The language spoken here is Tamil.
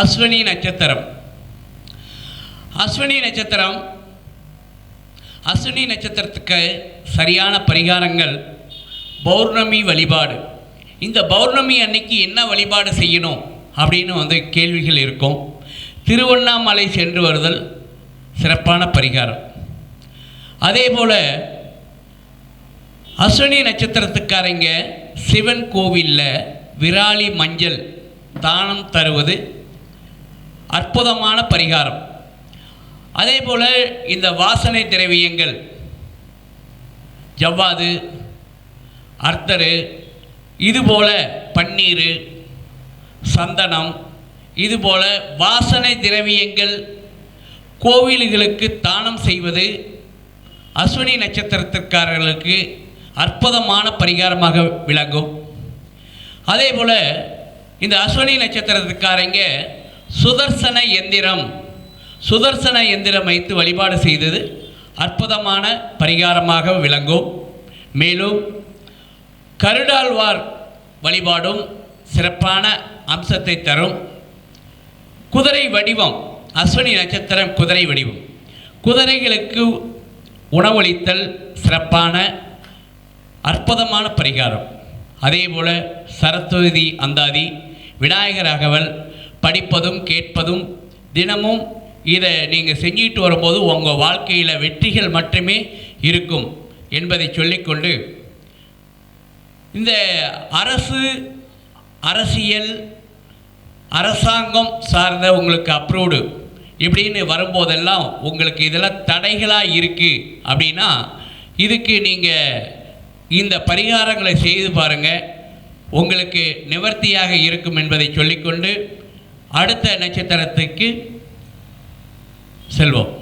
அஸ்வினி நட்சத்திரம். அஸ்வினி நட்சத்திரம் அஸ்வினி நட்சத்திரத்துக்கு சரியான பரிகாரங்கள் பௌர்ணமி வழிபாடு. இந்த பௌர்ணமி அன்னைக்கு என்ன வழிபாடு செய்யணும் அப்படின்னு வந்து கேள்விகள் இருக்கும். திருவண்ணாமலை சென்று வருதல் சிறப்பான பரிகாரம். அதே போல் அஸ்வினி நட்சத்திரத்துக்காரங்க சிவன் கோவிலில் விராலி மஞ்சள் தானம் தருவது அற்புதமான பரிகாரம். அதே போல் இந்த வாசனை திரவியங்கள் ஜவ்வாது அர்த்தரு இதுபோல் பன்னீர் சந்தனம் இதுபோல் வாசனை திரவியங்கள் கோவில்களுக்கு தானம் செய்வது அஸ்வினி நட்சத்திரத்திற்காரர்களுக்கு அற்புதமான பரிகாரமாக விளங்கும். அதே போல் இந்த அஸ்வினி நட்சத்திரத்துக்காரங்க சுதர்சன எந்திரம். சுதர்சன எந்திரம் வைத்து வழிபாடு செய்தது அற்புதமான பரிகாரமாக விளங்கும். மேலும் கருடாழ்வார் வழிபாடும் சிறப்பான அம்சத்தை தரும். குதிரை வடிவம் அஸ்வினி நட்சத்திரம் குதிரை வடிவம். குதிரைகளுக்கு உணவளித்தல் சிறப்பான அற்புதமான பரிகாரம். அதே போல் சரஸ்வதி அந்தாதி விநாயகர் அகவல் படிப்பதும் கேட்பதும் தினமும் இதை நீங்கள் செஞ்சுட்டு வரும்போது உங்கள் வாழ்க்கையில் வெற்றிகள் மட்டுமே இருக்கும் என்பதை சொல்லிக்கொண்டு இந்த அரசு அரசியல் அரசாங்கம் சார்ந்த உங்களுக்கு அப்ரூவ்டு இப்படின்னு வரும்போதெல்லாம் உங்களுக்கு இதெல்லாம் தடைகளாக இருக்குது அப்படின்னா இதுக்கு நீங்கள் இந்த பரிகாரங்களை செய்து பாருங்கள் உங்களுக்கு நிவர்த்தியாக இருக்கும் என்பதை சொல்லிக்கொண்டு அடுத்த நட்சத்திரத்துக்கு செல்வோம்.